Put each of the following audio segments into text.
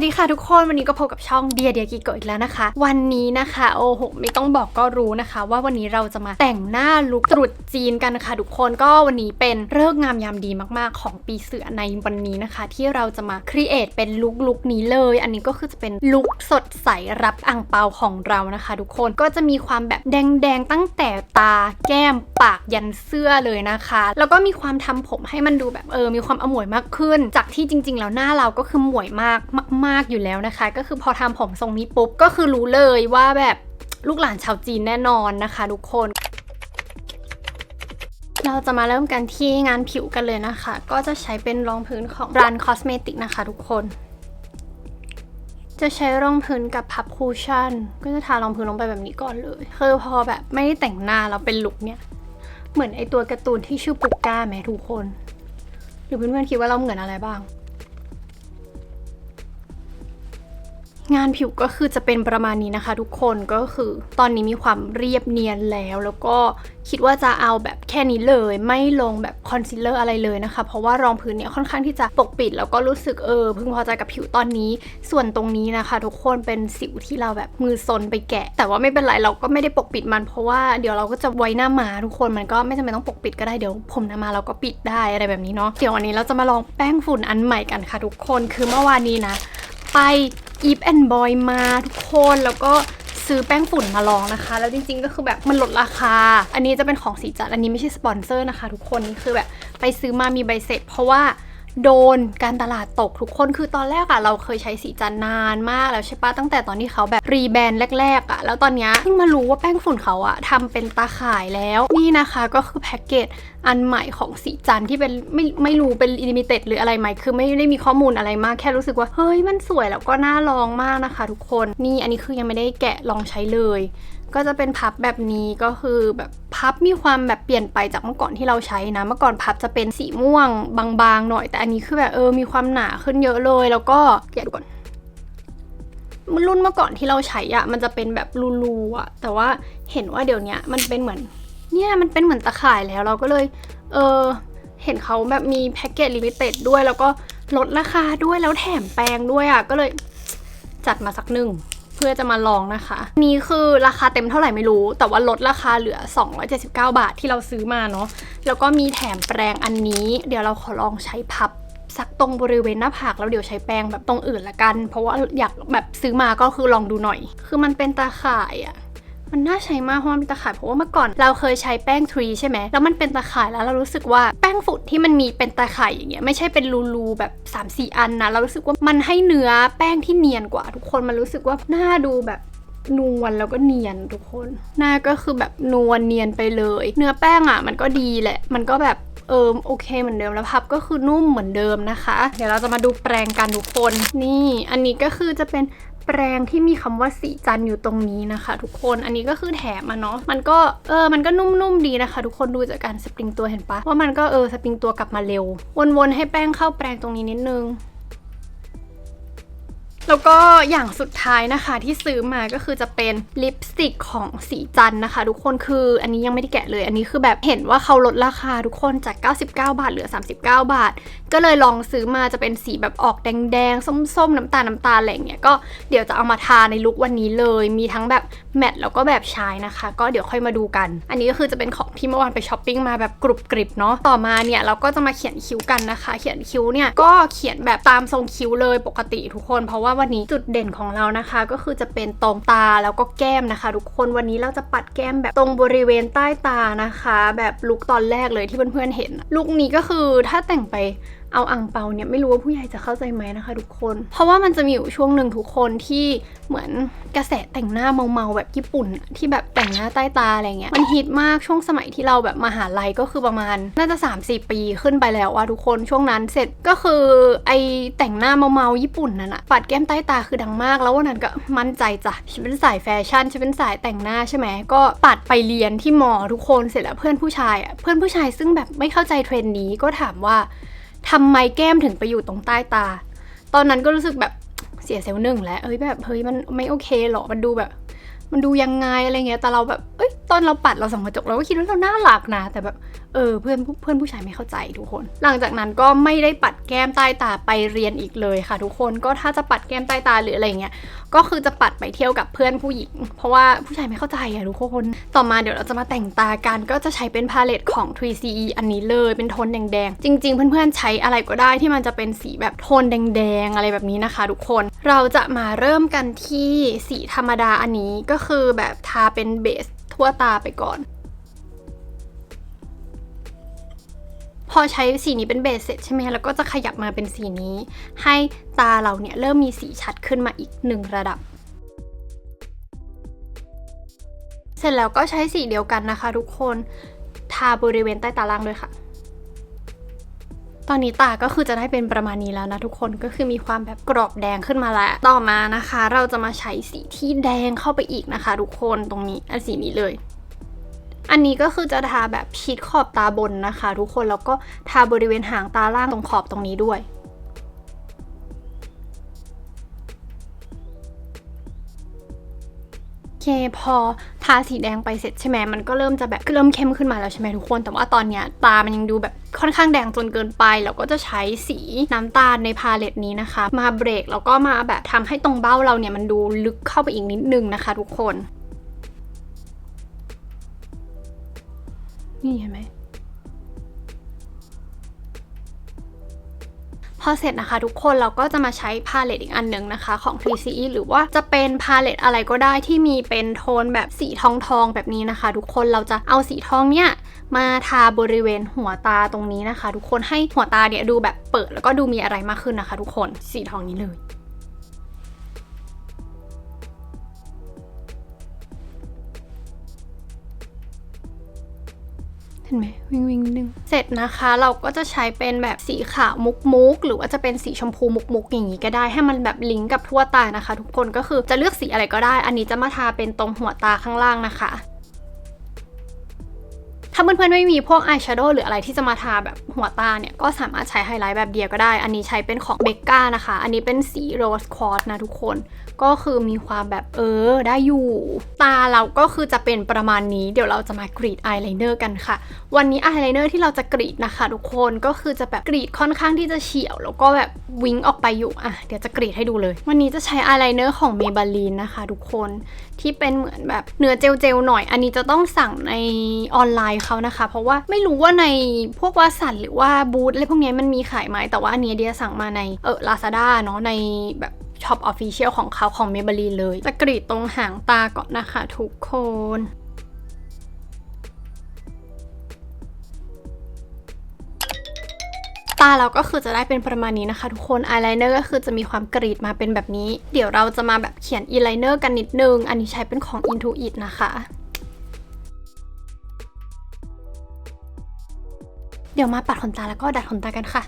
วัสดีค่ะทุกคนวันนี้ก็พบกับช่องเดียเดียกิโกอีกแล้วนะคะ วันนี้นะคะโอ้โหไม่ต้องบอกก็รู้นะคะ ว่าวันนี้เราจะมาแต่งหน้าลุคตรุษจีนกันนะคะทุกคนก็วันนี้เป็นเลิกงามยามดีมากๆ ของปีเสือในวันนี้นะคะ ที่เราจะมาครีเอทเป็นลุคลุคนี้เลย อันนี้ก็คือจะเป็นลุคสดใสรับอ่างเปาของเรานะคะ ทุกคนก็จะมีความแบบแดงๆตั้งแต่ตาแก้มปากยันเสื้อเลยนะคะ แล้วก็มีความทำผมให้มันดูแบบเออมีความอมวยมากขึ้น จากที่จริง ๆ แล้วหน้าเราก็คือหมวยมากมากๆอยู่แล้วนะคะ ก็คือพอทำผมทรงนี้ปุ๊บก็คือรู้เลยว่าแบบลูกหลานชาวจีนแน่นอนนะคะทุกคน เราจะมาเริ่มกันที่งานผิวกันเลยนะคะ ก็จะใช้เป็นรองพื้นของ Run Cosmetic นะคะทุกคน จะใช้รองพื้นกับพับคูชั่น ก็จะทารองพื้นลงไปแบบนี้ก่อนเลยคือพอแบบไม่ได้แต่งหน้าเราเป็นลุคเนี่ย เหมือนไอตัวการ์ตูนที่ชื่อปุกก้าไหมทุกคน หรือเพื่อนๆคิดว่าเราเหมือนอะไรบ้าง งานผิวก็คือจะเป็นประมาณนี้นะคะ ทุกคนก็คือตอนนี้มีความเรียบเนียนแล้ว แล้วก็คิดว่าจะเอาแบบแค่นี้เลย ไม่ลงแบบคอนซีลเลอร์อะไรเลยนะคะ เพราะว่ารองพื้นเนี่ยค่อนข้างที่จะปกปิด แล้วก็รู้สึกเออพึงพอใจกับผิวตอนนี้ ส่วนตรงนี้นะคะ ทุกคนเป็นสิวที่เราแบบมือซนไปแกะ แต่ว่าไม่เป็นไรเราก็ไม่ได้ปกปิดมัน เพราะว่าเดี๋ยวเราก็จะไว้หน้ามาทุกคนมันก็ไม่จำเป็นต้องปกปิดก็ได้เดี๋ยวผมหน้ามาเราก็ปิดได้อะไรแบบนี้เนาะเดี๋ยววันนี้เราจะมาลองแป้งฝุ่นอันใหม่กันค่ะ ทุกคนคือเมื่อวานนี้นะ ไป อีฟแอนบอยมาทุกคนแล้วก็ซื้อแป้งฝุ่นมาลองนะคะ แล้วจริงๆก็คือแบบมันลดราคา อันนี้จะเป็นของสีจัด อันนี้ไม่ใช่สปอนเซอร์นะคะ ทุกคนนี่คือแบบไปซื้อมามีใบเสร็จ เพราะว่า โดนการตลาดตกทุกคนคือตอนแรกอะเราเคยใช้สีจันนานมากแล้วใช่ปะตั้งแต่ตอนที่เขาแบบรีแบรนด์แรก ๆอะแล้วตอนนี้เพิ่งมารู้ว่าแป้งฝุ่นเขาอะทำเป็นตาข่ายแล้วนี่นะคะก็คือแพ็กเกจอันใหม่ของสีจันที่เป็นไม่ไม่รู้เป็นลิมิเต็ดหรืออะไรไหมคือไม่ได้มีข้อมูลอะไรมากแค่รู้สึกว่าเฮ้ยมันสวยแล้วก็น่าลองมากนะคะ ทุกคนนี่อันนี้คือยังไม่ได้แกะลองใช้เลย ก็จะเป็นพับแบบนี้ก็คือแบบพับมีความแบบเปลี่ยนไปจากเมื่อก่อนที่เราใช้นะ เมื่อก่อนพับจะเป็นสีม่วงบางๆหน่อย แต่อันนี้คือแบบเออมีความหนาขึ้นเยอะเลย แล้วก็เดี๋ยวดูก่อนรุ่นเมื่อก่อนที่เราใช้อะมันจะเป็นแบบรูๆอะแต่ว่าเห็นว่าเดี๋ยวนี้มันเป็นเหมือน เนี่ยมันเป็นเหมือนตะข่ายแล้วเราก็เลยเออเห็นเขาแบบมีแพ็กเกจลิมิเต็ดด้วย แล้วก็ลดราคาด้วยแล้วแถมแปรงด้วยอะก็เลยจัดมาสักหนึ่ง เพื่อจะมาลองนะคะ นี่คือราคาเต็มเท่าไหร่ไม่รู้ แต่ว่าลดราคาเหลือ 279 บาทที่เราซื้อมาเนาะแล้วก็มีแถมแปรงอันนี้ เดี๋ยวเราขอลองใช้พับสักตรงบริเวณหน้าผากแล้วเดี๋ยวใช้แปรงแบบตรงอื่นละกัน เพราะว่าอยากแบบซื้อมาก็คือลองดูหน่อย คือมันเป็นตาข่ายอะ มันน่าใช้มากเพราะมันเป็นตะข่ายเพราะว่าเมื่อก่อนเราเคยใช้แป้งทรีใช่ไหมแล้วมันเป็นตะข่ายแล้วเรารู้สึกว่าแป้งฝุ่นที่มันมีเป็นตะข่ายอย่างเงี้ยไม่ใช่เป็นรูๆแบบ3 4อันนะเรารู้สึกว่ามันให้เนื้อแป้งที่เนียนกว่า ทุกคนมันรู้สึกว่าหน้าดูแบบนวลแล้วก็เนียนทุกคน หน้าก็คือแบบนวลเนียนไปเลย เนื้อแป้งอะ มันก็ดีแหละ มันก็แบบเออโอเคเหมือนเดิมแล้วพับก็คือนุ่มเหมือนเดิมนะคะ เดี๋ยวเราจะมาดูแปรงกันทุกคน นี่ อันนี้ก็คือจะเป็น แปรงที่มีคำว่าสีจันอยู่ตรงนี้นะคะ ทุกคนอันนี้ก็คือแถมมาเนาะมันก็เออมันก็นุ่มๆดีนะคะ ทุกคนดูจากการสปริงตัวเห็นปะว่ามันก็เออสปริงตัวกลับมาเร็ว วนๆให้แป้งเข้าแปรงตรงนี้นิดนึง แล้วก็อย่างสุดท้ายนะคะที่ซื้อมาก็คือจะเป็นลิปสติกของสีจันนะคะ ทุกคนคืออันนี้ยังไม่ได้แกะเลย อันนี้คือแบบเห็นว่าเขาลดราคาทุกคนจาก 99 บาทเหลือ 39 บาท ก็เลยลองซื้อมาจะเป็นสีแบบออกแดงๆ ส้มๆ น้ำตาลน้ำตาลอะไรอย่างเงี้ยก็เดี๋ยวจะเอามาทาในลุควันนี้เลย มีทั้งแบบแมตต์แล้วก็แบบชายนะคะ ก็เดี๋ยวค่อยมาดูกัน อันนี้ก็คือจะเป็นของที่เมื่อวานไปช้อปปิ้งมาแบบกรุบกริบเนาะต่อมาเนี่ยเราก็จะมาเขียนคิ้วกันนะคะ เขียนคิ้วเนี่ยก็เขียนแบบตามทรงคิ้วเลยปกติทุกคนเพราะว่าวันนี้จุดเด่นของเรานะคะ ก็คือจะเป็นตรงตาแล้วก็แก้มนะคะ ทุกคนวันนี้เราจะปัดแก้มแบบตรงบริเวณใต้ตานะคะ แบบลุกตอนแรกเลยที่เพื่อนๆเห็นลุกนี้ก็คือถ้าแต่งไป เอาอ่างเปาเนี่ยไม่รู้ว่าผู้ใหญ่จะเข้าใจไหมนะคะทุกคน เพราะว่ามันจะมีอยู่ช่วงหนึ่งทุกคนที่เหมือนกระแสแต่งหน้าเมาๆแบบญี่ปุ่น ที่แบบแต่งหน้าใต้ตาอะไรเงี้ยมันฮิตมากช่วงสมัยที่เราแบบมหาลัยก็คือประมาณน่าจะ 3-4 ปีขึ้นไปแล้วว่าทุกคนช่วงนั้นเสร็จก็คือไอแต่งหน้าเมาๆญี่ปุ่นนั่นอะปัดแก้มใต้ตาคือดังมาก แล้ววันนั้นก็มั่นใจจ้ะฉันเป็นสายแฟชั่นฉันเป็นสายแต่งหน้าใช่ไหมก็ปัดไปเรียนที่มอทุกคนเสร็จแล้วเพื่อนผู้ชายอะเพื่อนผู้ชายซึ่งแบบไม่เข้าใจเทรนด์นี้ก็ถามว่า ทำไมแก้มถึงไปอยู่ตรงใต้ตา ตอนนั้นก็รู้สึกแบบเสียเซลล์หนึ่งแล้วเอ้ยแบบเฮ้ยมันไม่โอเคหรอมันดูแบบ มันดูยังไงอะไรเงี้ยแต่เราแบบ เอ้ย ตอนเราปัดเราส่องกระจกเราก็คิดว่าเราน่ารักนะ แต่แบบเออเพื่อนเพื่อนผู้ชายไม่เข้าใจทุกคน หลังจากนั้นก็ไม่ได้ปัดแก้มใต้ตาไปเรียนอีกเลยค่ะ ทุกคนก็ถ้าจะปัดแก้มใต้ตาหรืออะไรเงี้ยก็คือจะปัดไปเที่ยวกับเพื่อนผู้หญิง เพราะว่าผู้ชายไม่เข้าใจอะทุกคนต่อมาเดี๋ยวเราจะมาแต่งตากันก็จะใช้เป็นพาเลตของ 3CE อันนี้เลยเป็นโทนแดงๆจริง ๆ เพื่อนๆใช้อะไรก็ได้ที่มันจะเป็นสีแบบโทนแดงๆอะไรแบบนี้นะคะ ทุกคนเราจะมาเริ่มกันที่สีธรรมดาอันนี้ก็คือแบบทาเป็นเบส ทั่วตาไปก่อน พอใช้สีนี้เป็นเบสเสร็จใช่ไหมแล้วก็จะขยับมาเป็นสีนี้ ให้ตาเราเนี่ยเริ่มมีสีชัดขึ้นมาอีกหนึ่งระดับเสร็จแล้วก็ใช้สีเดียวกันนะคะทุกคน ทาบริเวณใต้ตาล่างด้วยค่ะ ตอนนี้ตาก็คือจะได้เป็นประมาณนี้แล้วนะทุกคนก็คือมีความแบบกรอบแดงขึ้นมาแล้ว ต่อมานะคะ เราจะมาใช้สีที่แดงเข้าไปอีกนะคะ ทุกคนตรงนี้อันสีนี้เลยอันนี้ก็คือจะทาแบบชิดขอบตาบนนะคะ ทุกคนแล้วก็ทาบริเวณหางตาล่างตรงขอบตรงนี้ด้วย เคพอทาสีแดงไปเสร็จใช่ไหมมันก็เริ่มจะแบบเริ่มเข้มขึ้นมาแล้วใช่ไหมทุกคน แต่ว่าตอนเนี้ยตามันยังดูแบบค่อนข้างแดงจนเกินไป แล้วก็จะใช้สีน้ำตาลในพาเลตนี้นะคะ มาเบรกแล้วก็มาแบบทำให้ตรงเบ้าเราเนี่ยมันดูลึกเข้าไปอีกนิดนึงนะคะ ทุกคน นี่เห็นไหม อเสร็จนะคะ ทุกคนเราก็จะมาใช้พาเลตอีกอันหนึ่งนะคะ ของ 3CE หรือว่าจะเป็นพาเลตอะไรก็ได้ที่มีเป็นโทนแบบสีทองทองๆแบบนี้นะคะ ทุกคนเราจะเอาสีทองเนี่ยมาทาบริเวณหัวตาตรงนี้นะคะ ทุกคนให้หัวตาเนี่ยดูแบบเปิดแล้วก็ดูมีอะไรมากขึ้นนะคะ ทุกคนสีทองนี้เลย เห็นไหมวิงวิงนิดนึง เสร็จนะคะเราก็จะใช้เป็นแบบสีขาวมุกมุกหรือว่าจะเป็นสีชมพูมุกมุกอย่างนี้ก็ได้ให้มันแบบลิงก์กับทั่วตานะคะ ทุกคนก็คือจะเลือกสีอะไรก็ได้ อันนี้จะมาทาเป็นตรงหัวตาข้างล่างนะคะ ถ้าเพื่อนๆไม่มีพวกอายแชโดว์หรืออะไรที่จะมาทาแบบหัวตาเนี่ย ก็สามารถใช้ไฮไลท์แบบเดียวก็ได้ อันนี้ใช้เป็นของเบกก้านะคะ อันนี้เป็นสีโรสควอตนะทุกคน ก็คือมีความแบบเออได้อยู่ ตาเราก็คือจะเป็นประมาณนี้ เดี๋ยวเราจะมากรีดอายไลเนอร์กันค่ะ วันนี้อายไลเนอร์ที่เราจะกรีดนะคะ ทุกคนก็คือจะแบบกรีดค่อนข้างที่จะเฉียว แล้วก็แบบวิงออกไปอยู่อะเดี๋ยวจะกรีดให้ดูเลย วันนี้จะใช้อายไลเนอร์ของเมเบลีนนะคะทุกคนที่เป็นเหมือนแบบเนื้อเจลๆหน่อย อันนี้จะต้องสั่งในออนไลน์เขานะคะ เพราะว่าไม่รู้ว่าในพวกวาสันหรือว่าบูธอะไรพวกนี้มันมีขายไหมแต่ว่าอันนี้เดียสั่งมาในเออลาซาด้าเนาะในแบบช็อปออฟฟิเชียลของเขาของเมเบลีเลย จะกรีดตรงหางตาก่อนนะคะทุกคนตาเราก็คือจะได้เป็นประมาณนี้นะคะ ทุกคนอายไลเนอร์ก็คือจะมีความกรีดมาเป็นแบบนี้ เดี๋ยวเราจะมาแบบเขียนอีไลเนอร์กันนิดนึง อันนี้ใช้เป็นของ Intuit นะคะ เดี๋ยวมาปัดขนตาแล้วก็ดัดขนตากันค่ะ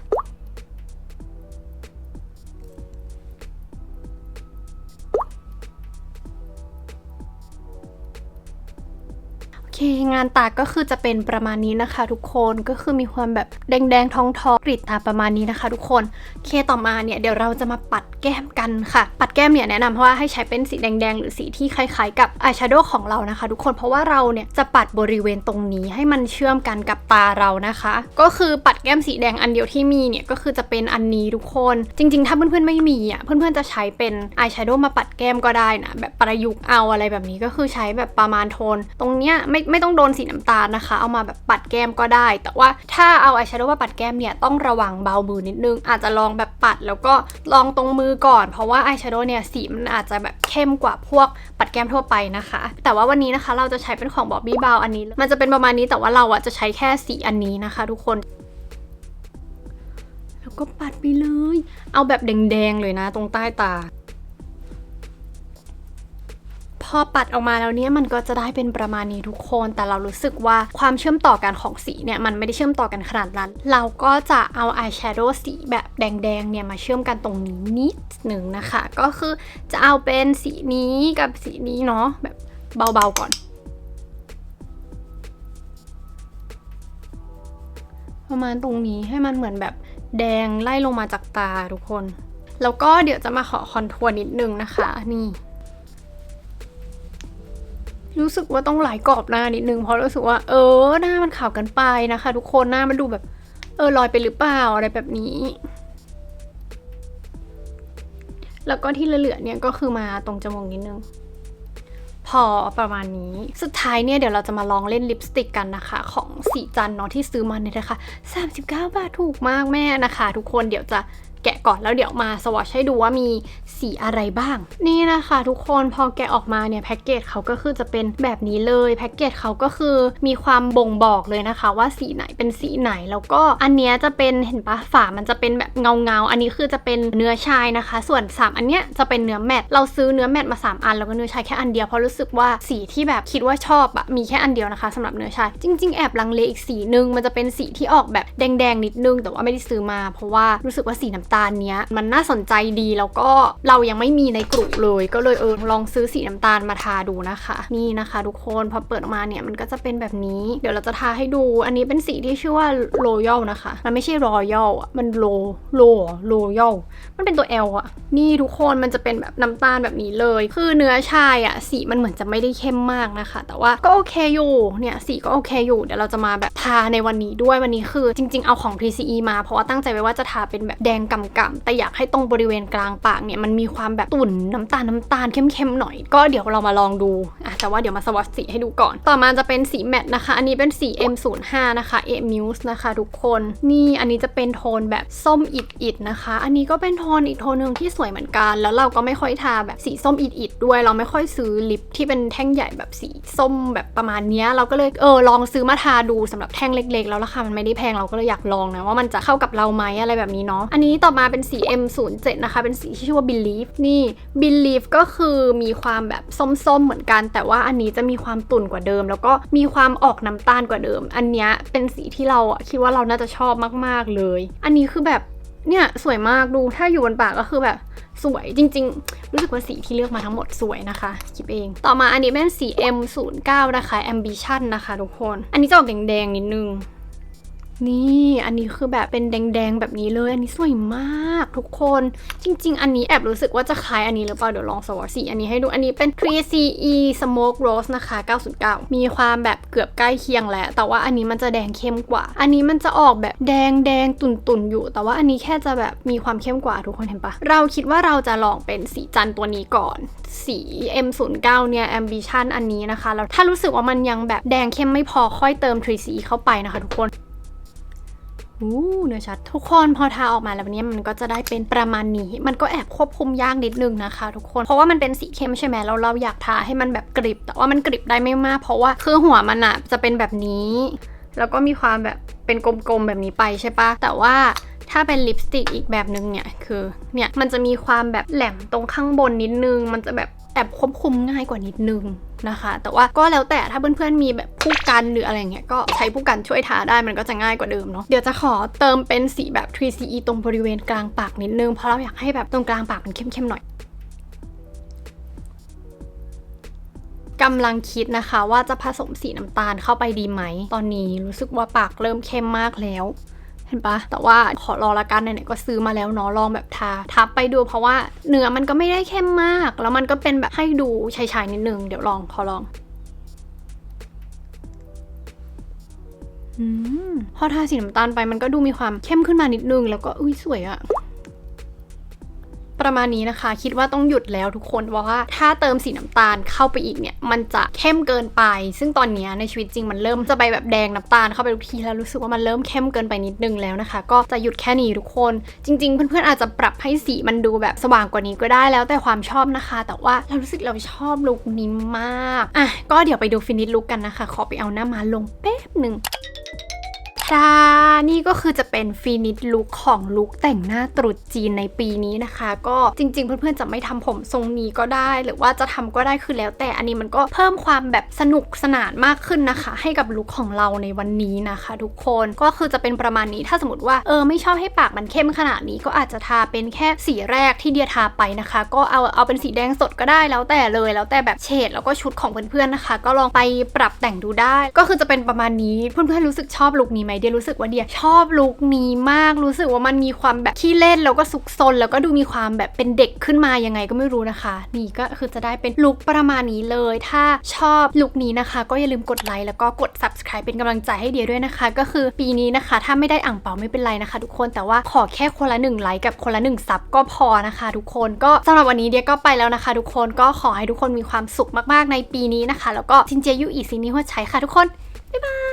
โอเค งานตาก็คือจะเป็นประมาณนี้นะคะ ทุกคนก็คือมีความแบบแดงๆทองทองๆกรีดตาประมาณนี้นะคะ ทุกคนโอเคต่อมาเนี่ยเดี๋ยวเราจะมาปัด แก้มกันค่ะ ปัดแก้มเนี่ยแนะนำว่าให้ใช้เป็นสีแดงๆ หรือสีที่คล้ายๆ กับอายแชโดว์ของเรานะคะ ทุกคนเพราะว่าเราเนี่ยจะปัดบริเวณตรงนี้ให้มันเชื่อมกันกับตาเรานะคะ ก็คือปัดแก้มสีแดงอันเดียวที่มีเนี่ยก็คือจะเป็นอันนี้ทุกคน จริง ๆ ถ้าเพื่อนๆไม่มีอะเพื่อนๆจะใช้เป็นอายแชโดว์มาปัดแก้มก็ได้นะแบบประยุกต์เอาอะไรแบบนี้ก็คือใช้แบบประมาณโทน ตรงเนี้ยไม่ไม่ต้องโดนสีน้ำตาลนะคะ เอามาแบบปัดแก้มก็ได้ แต่ว่าถ้าเอาอายแชโดว์มาปัดแก้มเนี่ยต้องระวังเบามือนิดนึงอาจจะลองแบบปัดแล้วก็ลองตรงมือก่อน เพราะว่าอายแชโดว์เนี่ยสีมันอาจจะแบบเข้มกว่าพวกปัดแก้มทั่วไปนะคะ แต่ว่าวันนี้นะคะเราจะใช้เป็นของบอบบี้บาวอันนี้ มันจะเป็นประมาณนี้แต่ว่าเราอะจะใช้แค่สีอันนี้นะคะ ทุกคนแล้วก็ปัดไปเลย เอาแบบแดงๆเลยนะ ตรงใต้ตา อปัดออกมาแล้วเนี่ยมันก็จะได้เป็นประมาณนี้ทุกคน แต่เรารู้สึกว่าความเชื่อมต่อกันของสีเนี่ยมันไม่ได้เชื่อมต่อกันขนาดนั้น เราก็จะเอาอายแชโดว์สีแบบแดงๆเนี่ยมาเชื่อมกันตรงนี้นิดหนึ่งนะคะ ก็คือจะเอาเป็นสีนี้กับสีนี้เนาะแบบเบาๆก่อนประมาณตรงนี้ให้มันเหมือนแบบแดงไล่ลงมาจากตาทุกคน แล้วก็เดี๋ยวจะมาขอคอนทัวร์นิดนึงนะคะ นี่ รู้สึกว่าต้องหลายกรอบหน้านิดนึงเพราะรู้สึกว่า เออหน้ามันขาวกันไปนะคะ ทุกคนหน้ามันดูแบบ เออลอยไปหรือเปล่าอะไรแบบนี้ แล้วก็ที่เหลือเนี่ยก็คือมาตรงจมูกนิดนึงพอประมาณนี้สุดท้ายเนี่ยเดี๋ยวเราจะมาลองเล่นลิปสติกกันนะคะ ของสีจันเนาะที่ซื้อมาในราคา39 บาทถูกมากแม่นะคะ ทุกคนเดี๋ยวจะ แกะก่อนแล้วเดี๋ยวมาสวอชให้ดูว่ามีสีอะไรบ้าง นี่นะคะทุกคนพอแกะออกมาเนี่ยแพ็กเกจเขาก็คือจะเป็นแบบนี้เลยแพ็กเกจเขาก็คือมีความบ่งบอกเลยนะคะ ว่าสีไหนเป็นสีไหนแล้วก็อันเนี้ยจะเป็นเห็นปะฝามันจะเป็นแบบเงาเงาอันนี้คือจะเป็นเนื้อชายนะคะ ส่วน 3 อันเนี้ยจะเป็นเนื้อแมตเราซื้อเนื้อแมตมา 3 อันแล้วก็เนื้อชายแค่อันเดียวเพราะรู้สึกว่าสีที่แบบคิดว่าชอบอะมีแค่อันเดียวนะคะสำหรับเนื้อชาย จริง ๆ แอบลังเลอีกสีนึงมันจะเป็นสีที่ออกแบบแดงๆนิดนึง แต่ว่าไม่ได้ซื้อมา เพราะว่ารู้สึกว่าสีน้ำตาลเนี้ยมันน่าสนใจดีแล้วก็เรายังไม่มีในกลุ่มเลย ก็เลยเออลองซื้อสีน้ำตาลมาทาดูนะคะ นี่นะคะ ทุกคนพอเปิดออกมาเนี่ยมันก็จะเป็นแบบนี้ เดี๋ยวเราจะทาให้ดู อันนี้เป็นสีที่ชื่อว่า Royal นะคะ มันไม่ใช่ Royal อะมัน Lo Lo Royal มันเป็นตัว L อะนี่ทุกคนมันจะเป็นแบบน้ำตาลแบบนี้เลย คือเนื้อชายอะสีมันเหมือนจะไม่ได้เข้มมากนะคะ แต่ว่าก็โอเคอยู่เนี่ยสีก็โอเคอยู่เดี๋ยวเราจะมาแบบทาในวันนี้ด้วยวันนี้คือ จริง ๆเอาของ TCE มาเพราะว่าตั้งใจไว้ว่าจะทาเป็นแบบแดงกำๆแต่อยากให้ตรงบริเวณกลางปากเนี่ยมันมีความแบบตุ่นน้ำตาลน้ำตาลเข้มๆหน่อย ก็เดี๋ยวเรามาลองดูอะแต่ว่าเดี๋ยวมาสวอตสีให้ดูก่อน ต่อมาจะเป็นสีแมตนะคะ อันนี้เป็นสี M05 นะคะ A Muse นะคะทุกคน นี่อันนี้จะเป็นโทนแบบส้มอิดๆนะคะ อันนี้ก็เป็นโทนอีกโทนหนึ่งที่สวยเหมือนกัน แล้วเราก็ไม่ค่อยทาแบบสีส้มอิดๆด้วย เราไม่ค่อยซื้อลิปที่เป็นแท่งใหญ่แบบสีส้มแบบประมาณนี้เราก็เลยเออลองซื้อมาทาดูสำหรับแท่งเล็ก ๆ แล้วราคามันไม่ได้แพงเราก็เลยอยากลองนะว่ามันจะเข้ากับเราไหมอะไรแบบนี้เนาะอันนี้ต่อมาเป็นสี M07 นะคะ เป็นสีที่ชื่อว่า Believe นี่ Believe ก็คือมีความแบบส้มๆเหมือนกัน แต่ว่าอันนี้จะมีความตุ่นกว่าเดิม แล้วก็มีความออกน้ำตาลกว่าเดิม อันนี้เป็นสีที่เราคิดว่าเราน่าจะชอบมากๆเลย อันนี้คือแบบเนี่ยสวยมากดูถ้าอยู่บนปากก็คือแบบสวยจริง ๆ รู้สึกว่าสีที่เลือกมาทั้งหมดสวยนะคะคิดเอง ต่อมาอันนี้เป็นสี M09 นะคะ Ambition นะคะทุกคน อันนี้จะออกแดงๆนิดนึง นี่อันนี้คือแบบเป็นแดงๆแบบนี้เลย อันนี้สวยมากทุกคน จริง ๆ อันนี้แอบรู้สึกว่าจะคล้ายอันนี้หรือเปล่า เดี๋ยวลองสวอตสีอันนี้ให้ดู อันนี้เป็น 3CE Smoke Rose นะคะ 909 มีความแบบเกือบใกล้เคียงแล้ว แต่ว่าอันนี้มันจะแดงเข้มกว่า อันนี้มันจะออกแบบแดงแดงตุ่นๆอยู่ แต่ว่าอันนี้แค่จะแบบมีความเข้มกว่าทุกคนเห็นปะเราคิดว่าเราจะลองเป็นสีจันตัวนี้ก่อน สี M09 เนี่ย Ambition อันนี้นะคะแล้วถ้ารู้สึกว่ามันยังแบบแดงเข้มไม่พอค่อยเติม 3CE เข้าไปนะคะ ทุกคน อู้เนื้อชัด ทุกคนพอทาออกมาแล้วเนี่ยมันก็จะได้เป็นประมาณนี้ มันก็แอบควบคุมยากนิดนึงนะคะ ทุกคน เพราะว่ามันเป็นสีเข้มใช่ไหมแล้วเราอยากทาให้มันแบบกริบ แต่ว่ามันกริบได้ไม่มาก เพราะว่าคือหัวมันอะจะเป็นแบบนี้ แล้วก็มีความแบบเป็นกลมๆแบบนี้ไปใช่ปะแต่ว่าถ้าเป็นลิปสติกอีกแบบนึงเนี่ยคือเนี่ยมันจะมีความแบบแหลมตรงข้างบนนิดนึง มันจะแบบแอบควบคุมง่ายกว่านิดนึง นะคะ แต่ว่าก็แล้วแต่ถ้าเพื่อนๆมีแบบผู้กันหรืออะไรเงี้ยก็ใช้ผู้กันช่วยทาได้มันก็จะง่ายกว่าเดิมเนาะเดี๋ยวจะขอเติมเป็นสีแบบ 3CE ตรงบริเวณกลางปากนิดนึงเพราะเราอยากให้แบบตรงกลางปากมันเข้มๆหน่อยกำลังคิดนะคะว่าจะผสมสีน้ำตาลเข้าไปดีไหม ตอนนี้รู้สึกว่าปากเริ่มเข้มมากแล้ว เห็นปะแต่ว่าขอรอละกันไหนๆก็ซื้อมาแล้วเนาะลองแบบทาทับไปดูเพราะว่าเนื้อมันก็ไม่ได้เข้มมาก แล้วมันก็เป็นแบบให้ดูชายๆนิดนึงเดี๋ยวลองขอลองอืมพอทาสีน้ำตาลไปมันก็ดูมีความเข้มขึ้นมานิดนึง แล้วก็อุ้ยสวยอะ ประมาณนี้นะคะ คิดว่าต้องหยุดแล้วทุกคนเพราะว่าถ้าเติมสีน้ำตาลเข้าไปอีกเนี่ย มันจะเข้มเกินไป ซึ่งตอนนี้ในชีวิตจริงมันเริ่มจะไปแบบแดงน้ำตาลเข้าไปทุกทีแล้วรู้สึกว่ามันเริ่มเข้มเกินไปนิดนึงแล้วนะคะ ก็จะหยุดแค่นี้ทุกคน จริง ๆ เพื่อนๆอาจจะปรับให้สีมันดูแบบสว่างกว่านี้ก็ได้แล้วแต่ความชอบนะคะ แต่ว่าเรารู้สึกเราชอบลุคนี้มากอะก็เดี๋ยวไปดูฟินิชลุคกันนะคะ ขอไปเอาหน้ามาลงแป๊บหนึ่ง จ้า นี่ก็คือจะเป็นฟินิชลุคของลุคแต่งหน้าตรุษจีนในปีนี้นะคะ ก็จริง ๆ เพื่อนๆจะไม่ทำผมทรงนี้ก็ได้ หรือว่าจะทำก็ได้คือแล้ว แต่อันนี้มันก็เพิ่มความแบบสนุกสนานมากขึ้นนะคะ ให้กับลุคของเราในวันนี้นะคะ ทุกคนก็คือจะเป็นประมาณนี้ถ้าสมมติว่าเออไม่ชอบให้ปากมันเข้มขนาดนี้ก็อาจจะทาเป็นแค่สีแรกที่เดียทาไปนะคะ ก็เอาเอาเป็นสีแดงสดก็ได้แล้วแต่เลยแล้วแต่แบบเฉดแล้วก็ชุดของเพื่อนๆนะคะ ก็ลองไปปรับแต่งดูได้ ก็คือจะเป็นประมาณนี้เพื่อนๆรู้สึกชอบลุคนี้ไหมเดียรู้สึกว่าเดียชอบลุคนี้มากรู้สึกว่ามันมีความแบบขี้เล่นแล้วก็ซุกซนแล้วก็ดูมีความแบบเป็นเด็กขึ้นมายังไงก็ไม่รู้นะคะ นี่ก็คือจะได้เป็นลุคประมาณนี้เลย ถ้าชอบลุคนี้นะคะ ก็อย่าลืมกดไลค์แล้วก็กด subscribe เป็นกำลังใจให้เดียด้วยนะคะ ก็คือปีนี้นะคะ ถ้าไม่ได้อ่างเปาไม่เป็นไรนะคะ ทุกคนแต่ว่าขอแค่คนละหนึ่งไลค์กับคนละหนึ่งซับก็พอนะคะ ทุกคนก็สำหรับวันนี้เดียก็ไปแล้วนะคะ ทุกคนก็ขอให้ทุกคนมีความสุขมากๆในปีนี้นะคะ แล้วก็จินเจียยูอีซีนี้หัวใช้ค่ะทุกคนบ๊ายบาย